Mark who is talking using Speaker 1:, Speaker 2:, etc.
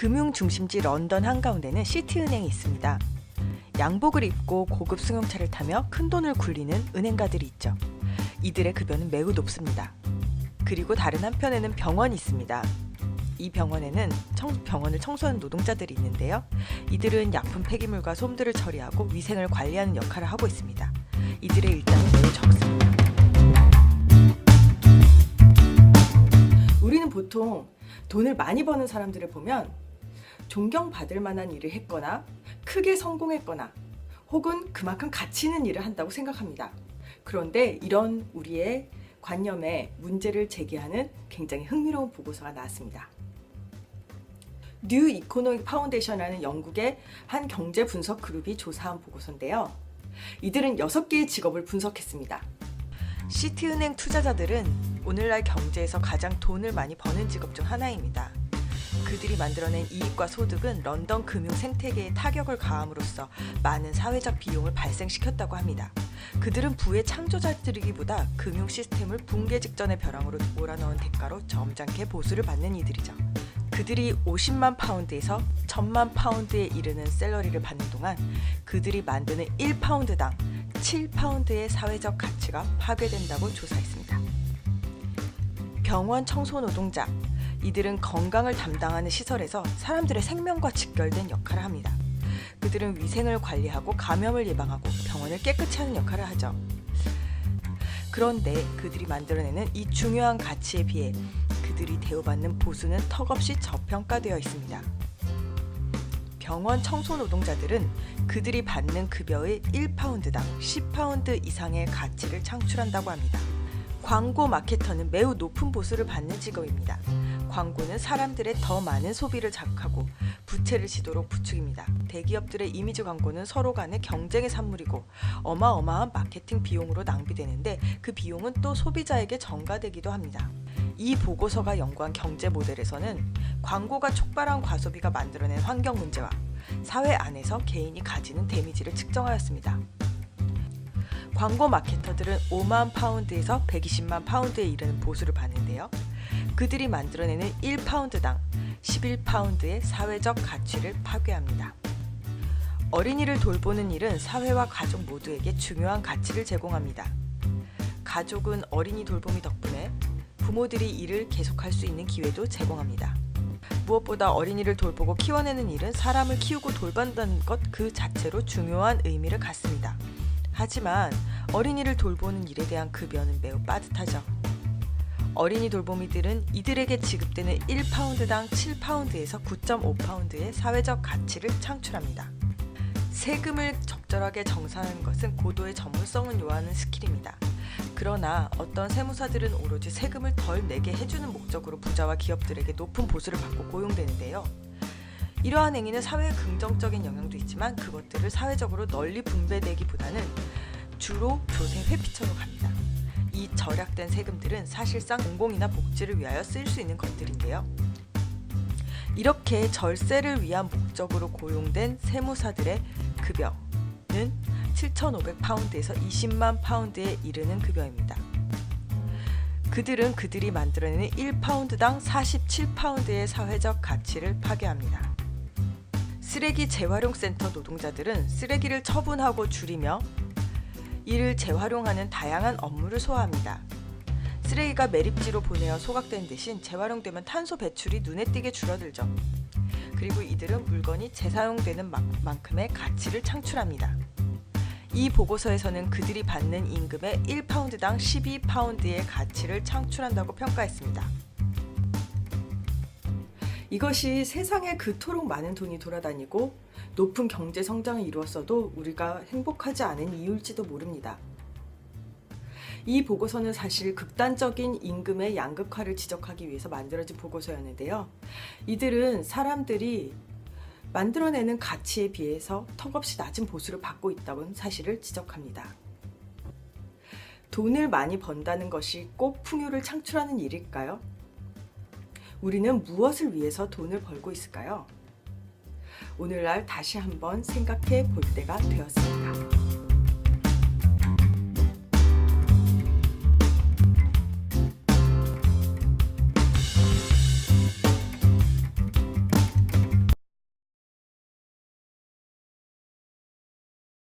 Speaker 1: 금융 중심지 런던 한가운데는 시티은행이 있습니다. 양복을 입고 고급 승용차를 타며 큰 돈을 굴리는 은행가들이 있죠. 이들의 급여는 매우 높습니다. 그리고 다른 한편에는 병원이 있습니다. 이 병원에는 청, 병원을 청소하는 노동자들이 있는데요. 이들은 약품 폐기물과 솜들을 처리하고 위생을 관리하는 역할을 하고 있습니다. 이들의 일당은 매우 적습니다.
Speaker 2: 우리는 보통 돈을 많이 버는 사람들을 보면 존경받을 만한 일을 했거나 크게 성공했거나 혹은 그만큼 가치 있는 일을 한다고 생각합니다. 그런데 이런 우리의 관념에 문제를 제기하는 굉장히 흥미로운 보고서가 나왔습니다. 뉴 이코노믹 파운데이션이라는 영국의 한 경제 분석 그룹이 조사한 보고서인데요. 이들은 6개의 직업을 분석했습니다.
Speaker 1: 시티은행 투자자들은 오늘날 경제에서 가장 돈을 많이 버는 직업 중 하나입니다. 그들이 만들어낸 이익과 소득은 런던 금융 생태계에 타격을 가함으로써 많은 사회적 비용을 발생시켰다고 합니다. 그들은 부의 창조자들이기보다 금융 시스템을 붕괴 직전의 벼랑으로 몰아넣은 대가로 점잖게 보수를 받는 이들이죠. 그들이 50만 파운드에서 1000만 파운드에 이르는 셀러리를 받는 동안 그들이 만드는 1파운드당 7파운드의 사회적 가치가 파괴된다고 조사했습니다. 병원 청소 노동자 이들은 건강을 담당하는 시설에서 사람들의 생명과 직결된 역할을 합니다. 그들은 위생을 관리하고 감염을 예방하고 병원을 깨끗이 하는 역할을 하죠. 그런데 그들이 만들어내는 이 중요한 가치에 비해 그들이 대우받는 보수는 턱없이 저평가되어 있습니다. 병원 청소 노동자들은 그들이 받는 급여의 1파운드당 10파운드 이상의 가치를 창출한다고 합니다. 광고 마케터는 매우 높은 보수를 받는 직업입니다. 광고는 사람들의 더 많은 소비를 자극하고 부채를 지도록 부추깁니다. 대기업들의 이미지 광고는 서로 간의 경쟁의 산물이고 어마어마한 마케팅 비용으로 낭비되는데 그 비용은 또 소비자에게 전가되기도 합니다. 이 보고서가 연구한 경제 모델에서는 광고가 촉발한 과소비가 만들어낸 환경 문제와 사회 안에서 개인이 가지는 데미지를 측정하였습니다. 광고 마케터들은 5만 파운드에서 120만 파운드에 이르는 보수를 받는데요. 그들이 만들어내는 1파운드당 11파운드의 사회적 가치를 파괴합니다. 어린이를 돌보는 일은 사회와 가족 모두에게 중요한 가치를 제공합니다. 가족은 어린이 돌보미 덕분에 부모들이 일을 계속할 수 있는 기회도 제공합니다. 무엇보다 어린이를 돌보고 키워내는 일은 사람을 키우고 돌본다는 것 그 자체로 중요한 의미를 갖습니다. 하지만 어린이를 돌보는 일에 대한 급여는 매우 빠듯하죠. 어린이 돌보미들은 이들에게 지급되는 1파운드당 7파운드에서 9.5파운드의 사회적 가치를 창출합니다. 세금을 적절하게 정산하는 것은 고도의 전문성을 요하는 스킬입니다. 그러나 어떤 세무사들은 오로지 세금을 덜 내게 해주는 목적으로 부자와 기업들에게 높은 보수를 받고 고용되는데요. 이러한 행위는 사회에 긍정적인 영향도 있지만 그것들을 사회적으로 널리 분배되기보다는 주로 조세 회피처로 갑니다. 이 절약된 세금들은 사실상 공공이나 복지를 위하여 쓰일 수 있는 것들인데요. 이렇게 절세를 위한 목적으로 고용된 세무사들의 급여는 7,500파운드에서 20만 파운드에 이르는 급여입니다. 그들은 그들이 만들어내는 1파운드당 47파운드의 사회적 가치를 파괴합니다. 쓰레기 재활용 센터 노동자들은 쓰레기를 처분하고 줄이며 이를 재활용하는 다양한 업무를 소화합니다. 쓰레기가 매립지로 보내어 소각되는 대신 재활용되면 탄소 배출이 눈에 띄게 줄어들죠. 그리고 이들은 물건이 재사용되는 마- 만큼의 가치를 창출합니다. 이 보고서에서는 그들이 받는 임금의 1파운드당 12파운드의 가치를 창출한다고 평가했습니다.
Speaker 2: 이것이 세상에 그토록 많은 돈이 돌아다니고 높은 경제 성장을 이루었어도 우리가 행복하지 않은 이유일지도 모릅니다. 이 보고서는 사실 극단적인 임금의 양극화를 지적하기 위해서 만들어진 보고서였는데요. 이들은 사람들이 만들어내는 가치에 비해서 턱없이 낮은 보수를 받고 있다는 사실을 지적합니다. 돈을 많이 번다는 것이 꼭 풍요를 창출하는 일일까요? 우리는 무엇을 위해서 돈을 벌고 있을까요? 오늘날 다시 한번 생각해 볼 때가 되었습니다.